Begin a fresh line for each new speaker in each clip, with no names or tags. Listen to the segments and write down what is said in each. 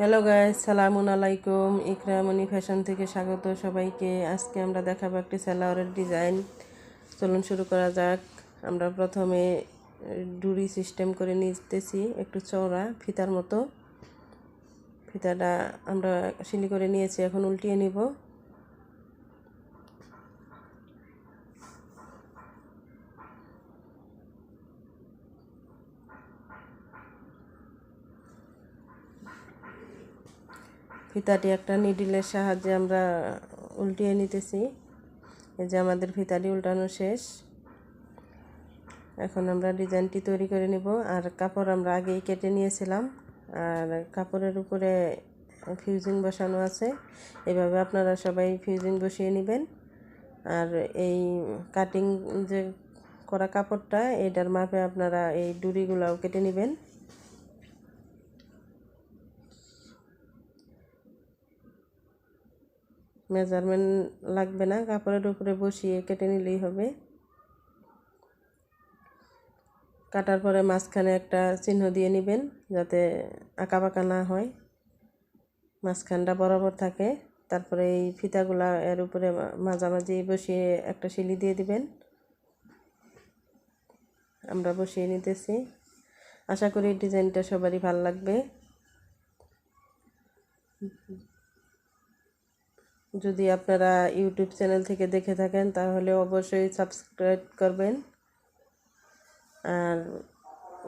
Hello guys সালামুন আলাইকুম। ইকরামনি fashion থেকে স্বাগত সবাইকে। আজকে আমরা দেখাবো একটি সালোয়ারের ডিজাইন। চলুন শুরু করা যাক। আমরা প্রথমে ডুরি সিস্টেম করে নিতেছি, একটু চওড়া, ফিতার মতো। ফিতাটা আমরা সিলি করে নিয়েছি, এখন উল্টিয়ে নিব। ফিতাটি একটা নিডিলের সাহায্যে আমরা উল্টিয়ে নিতেছি। এই যে আমাদের ফিতাটি উল্টানো শেষ। এখন আমরা ডিজাইনটি তৈরি করে নিব। আর কাপড় আমরা আগেই কেটে নিয়েছিলাম। আর কাপড়ের উপরে ফিউজিং বসানো আছে। এভাবে আপনারা সবাই ফিউজিং বসিয়ে নেবেন। আর এই কাটিং যে করা কাপড়টা, এটার মাপে আপনারা এই ডুরিগুলাও কেটে নেবেন। মেজারমেন্ট লাগবে না, কাপড়ের উপরে বসিয়ে কেটে নিলেই হবে। কাটার পরে মাঝখানে একটা চিহ্ন দিয়ে নেবেন যাতে আঁকা বাঁকা না হয়। মাঝখানটা বরাবর থাকে, তারপরে এই ফিতাগুলা এর উপরে মাঝামাঝি বসিয়ে একটা শিলি দিয়ে দিবেন। আমরা বসিয়ে নিতেছি। আশা করি ডিজাইনটা সবারই ভালো লাগবে। যদি আপনারা ইউটিউব চ্যানেল থেকে দেখে থাকেন, তাহলে অবশ্যই সাবস্ক্রাইব করবেন। আর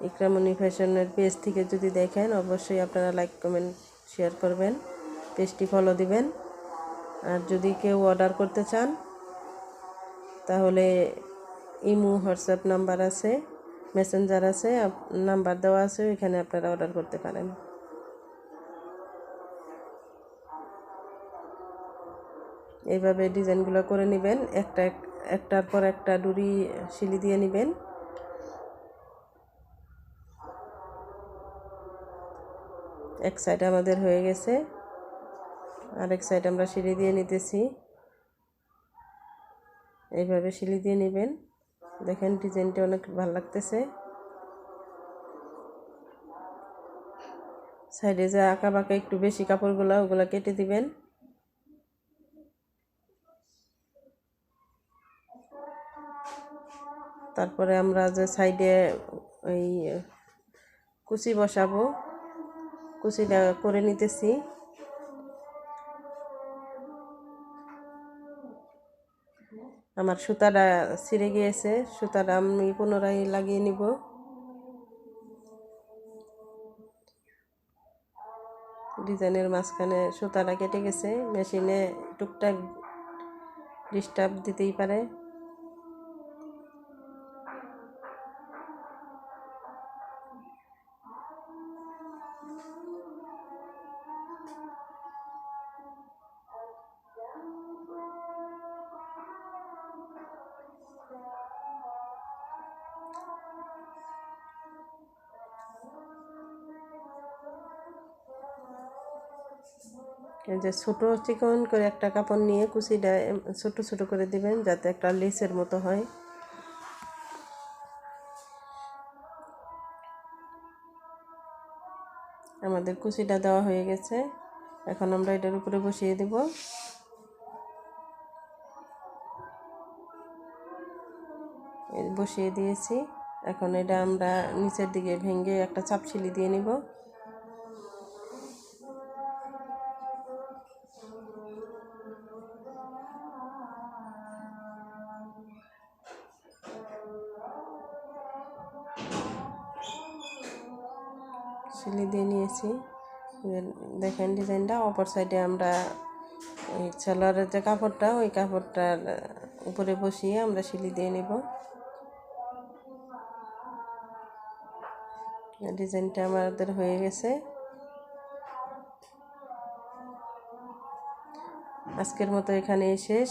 ইকরামনি ফ্যাশনের পেজ থেকে যদি দেখেন, অবশ্যই আপনারা লাইক কমেন্ট শেয়ার করবেন পেজটি ফলো দিবেন। আর যদি কেউ অর্ডার করতে চান, তাহলে ইমু, হোয়াটসঅ্যাপ নাম্বার আছে মেসেঞ্জার আছে নাম্বার দেওয়া আছে, ওইখানে আপনারা অর্ডার করতে পারেন। এইভাবে ডিজাইনগুলো করে নেবেন। একটা একটার পর একটা ডুরি শিলি দিয়ে নেবেন। এক সাইড আমাদের হয়ে গেছে। আরেক সাইড আমরা সিঁড়ি দিয়ে নিতেছি। এইভাবে সিঁড়ি দিয়ে নেবেন। দেখেন ডিজাইনটা অনেক ভালো লাগতেছে। সাইডে যে আঁকা বাঁকা একটু বেশি কাপড়গুলো, ওগুলো কেটে দিবেন। তারপরে আমরা যে সাইডে ওই কুচি বসাবো। কুচিটা করে নিতেছি। আমার সুতাটা ছিঁড়ে গিয়েছে, সুতাটা আমি পুনরায় লাগিয়ে নিব। ডিজাইনের মাঝখানে সুতাটা কেটে গেছে। মেশিনে টুকটাক ডিস্টার্ব দিতেই পারে। যে ছোটো চিকন করে একটা কাপড় নিয়ে কুচিটা ছোট ছোট করে দিবেন যাতে একটা লেসের মতো হয়। আমাদের কুচিটা দেওয়া হয়ে গেছে। এখন আমরা এটার উপরে বসিয়ে দেব। বসিয়ে দিয়েছি। এখন এটা আমরা নিচের দিকে ভেঙে একটা চাপশিলি দিয়ে নিব। সিলি দিয়ে নিয়েছি। দেখেন ডিজাইনটা, অপর সাইডে আমরা ওই সালোয়ারের যে কাপড়টা, ওই কাপড়টার উপরে বসিয়ে আমরা সিলি দিয়ে নেব। ডিজাইনটা আমাদের হয়ে গেছে। আজকের মতো এখানেই শেষ।